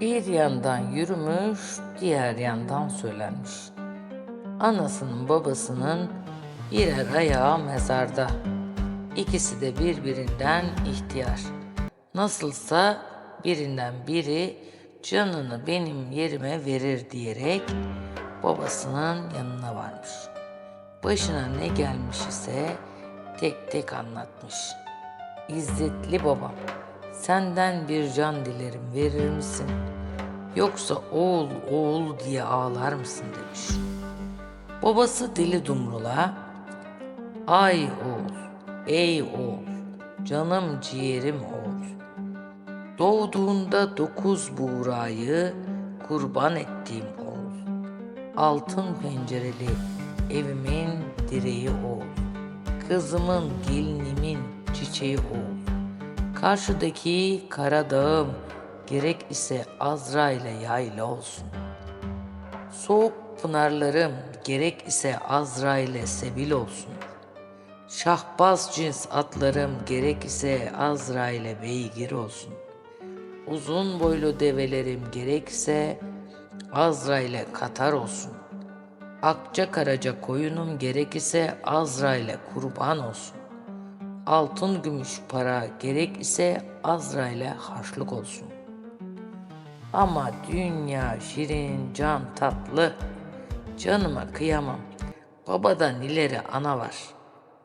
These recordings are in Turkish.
Bir yandan yürümüş, diğer yandan söylenmiş. Anasının babasının birer ayağı mezarda. İkisi de birbirinden ihtiyar. Nasılsa birinden biri canını benim yerime verir diyerek babasının yanına varmış. Başına ne gelmiş ise tek tek anlatmış. İzzetli babam, senden bir can dilerim verir misin? Yoksa oğul oğul diye ağlar mısın demiş. Babası deli dumrula, ay oğul, ey oğul, canım ciğerim oğul. Doğduğunda dokuz buğrayı kurban ettiğim oğul. Altın pencereli evimin direği oğul. Kızımın, gelinimin çiçeği oğul. Karşıdaki kara dağım gerek ise Azra ile yayla olsun. Soğuk pınarlarım gerek ise Azra ile sebil olsun. Şahbaz cins atlarım gerek ise Azra ile beygir olsun. Uzun boylu develerim gerekse Azra ile Katar olsun. Akça karaca koyunum gerekirse Azra ile kurban olsun. Altın gümüş para gerek ise Azra harçlık olsun. Ama dünya şirin can tatlı, canıma kıyamam. Babadan ileri ana var,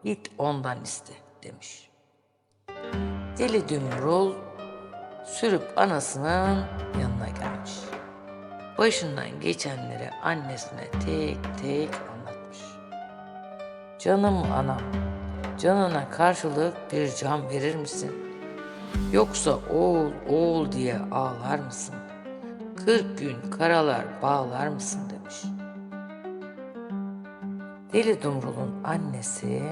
git ondan iste demiş. Deli Dümrul sürüp anasının yanına gelmiş. Başından geçenleri annesine tek tek anlatmış. Canım anam, canına karşılık bir can verir misin? Yoksa oğul oğul diye ağlar mısın? Kırk gün karalar bağlar mısın demiş. Deli Dumrul'un annesi,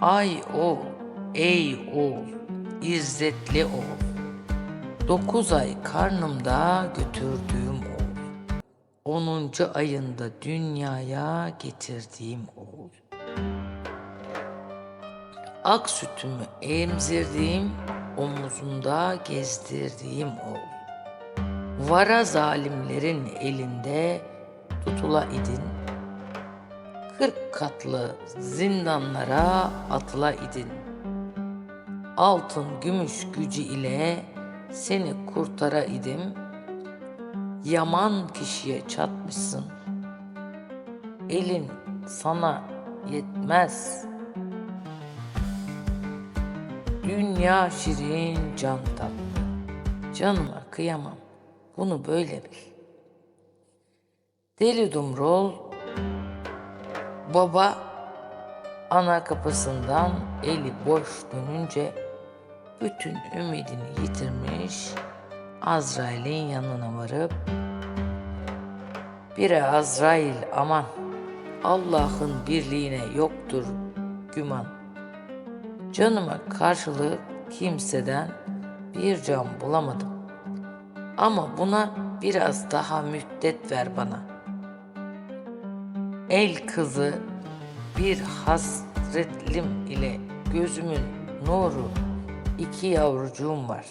ay oğul, ey oğul, İzzetli oğul. Dokuz ay karnımda götürdüğüm oğul. Onuncu ayında dünyaya getirdiğim oğul. Ak sütümü emzirdiğim, omuzunda gezdirdiğim oğul. Vara zalimlerin elinde tutula idin. Kırk katlı zindanlara atıla idin altın gümüş gücü ile seni kurtara idim. Yaman kişiye çatmışsın. Elin sana yetmez. Dünya şirin can tatlı. Canıma kıyamam. Bunu böyle bil. Deli Dumrul baba ana kapısından eli boş dönünce bütün ümidini yitirmiş Azrail'in yanına varıp Bire Azrail aman Allah'ın birliğine yoktur güman. Canıma karşılık kimseden bir can bulamadım. Ama buna biraz daha müddet ver bana. El kızı bir hasretlim ile gözümün nuru iki yavrucuğum var.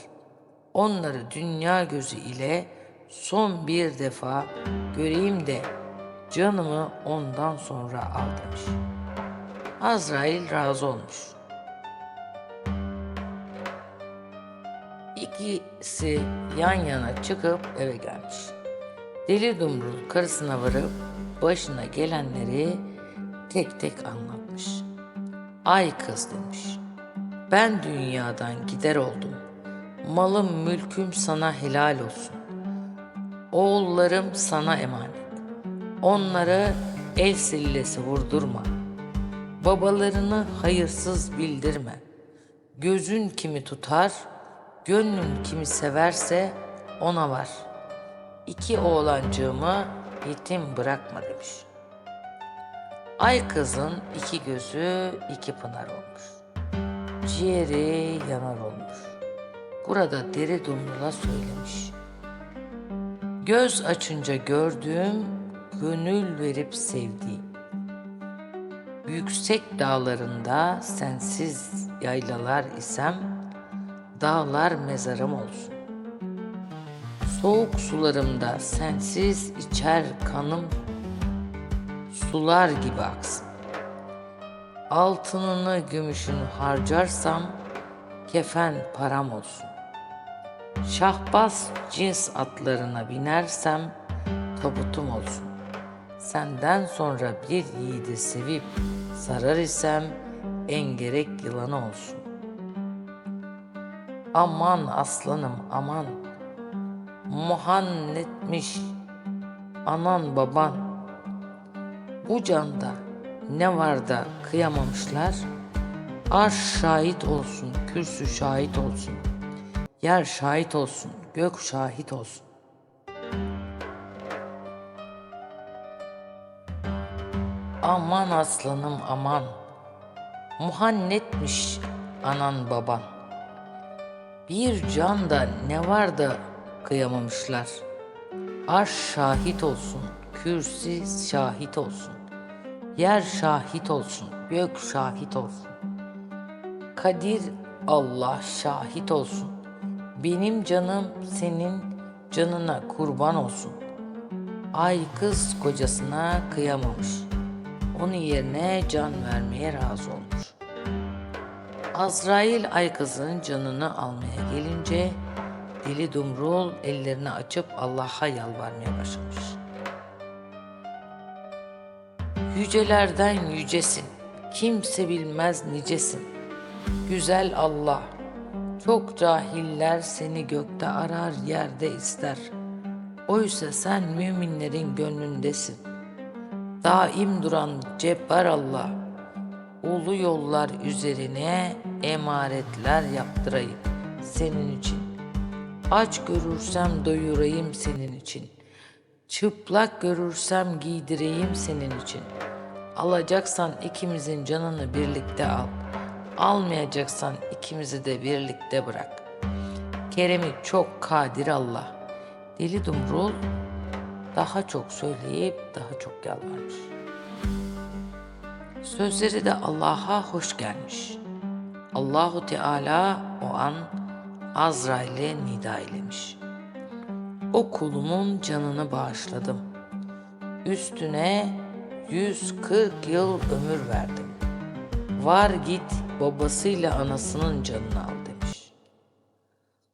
Onları dünya gözü ile son bir defa göreyim de canımı ondan sonra al demiş. Azrail razı olmuş. İkisi yan yana çıkıp eve gelmiş. Deli Dumrul karısına varıp başına gelenleri tek tek anlatmış. Ay kız demiş. Ben dünyadan gider oldum. Malım mülküm sana helal olsun. Oğullarım sana emanet. Onları el sillesi vurdurma. Babalarını hayırsız bildirme. Gözün kimi tutar, gönlün kimi severse ona var. İki oğlancığımı yetim bırakma demiş.'' Ay kızın iki gözü iki pınar olmuş. Ciğeri yanar olmuş. Burada deri dumrula söylemiş. Göz açınca gördüğüm, gönül verip sevdiğim. Yüksek dağlarında sensiz yaylalar isem, dağlar mezarım olsun. Soğuk sularımda sensiz içer kanım sular gibi aksın. Altınını gümüşünü harcarsam kefen param olsun. Şahbaz cins atlarına binersem tabutum olsun. Senden sonra bir yiğidi sevip sarar isem engerek yılanı olsun. Aman aslanım aman, muhannetmiş anan baban. Bu canda ne var da kıyamamışlar? Arş şahit olsun, kürsü şahit olsun. Yer şahit olsun, gök şahit olsun. Aman aslanım aman, muhannetmiş anan baban. Bir canda ne var da kıyamamışlar. Arş şahit olsun, kürsi şahit olsun. Yer şahit olsun, gök şahit olsun. Kadir Allah şahit olsun. Benim canım senin canına kurban olsun. Ay kız kocasına kıyamamış. Onun yerine can vermeye razı olmuş. Azrail ay kızın canını almaya gelince dili dumrul ellerini açıp Allah'a yalvarmaya başlamış. Yücelerden yücesin, kimse bilmez nicesin. Güzel Allah, çok cahiller seni gökte arar yerde ister. Oysa sen müminlerin gönlündesin. Daim duran cebbar Allah, ulu yollar üzerine emaretler yaptırayım senin için. Aç görürsem doyurayım senin için. Çıplak görürsem giydireyim senin için. Alacaksan ikimizin canını birlikte al. Almayacaksan ikimizi de birlikte bırak. Keremi çok kadir Allah. Deli Dumrul daha çok söyleyip daha çok yalvarmış. Sözleri de Allah'a hoş gelmiş. Allahu Teala o an Azrail'e nida eylemiş. O kulumun canını bağışladım. Üstüne 140 yıl ömür verdim. Var git babasıyla anasının canını al demiş.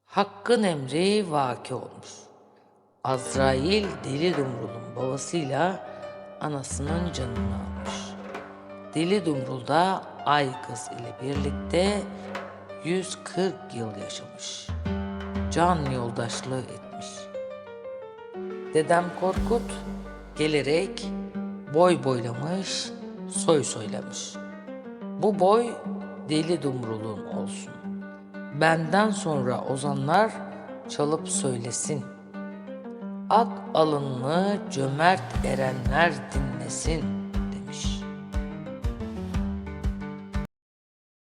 Hakkın emri vaki olmuş. Azrail deli dumrulun babasıyla anasının canını almış. Deli Dumrul da Ay kız ile birlikte 140 yıl yaşamış. Can yoldaşlığı etmiş. Dedem Korkut gelerek boy boylamış, soy soylamış. Bu boy Deli Dumrul'un olsun. Benden sonra ozanlar çalıp söylesin. Ak alınlı cömert erenler dinlesin.''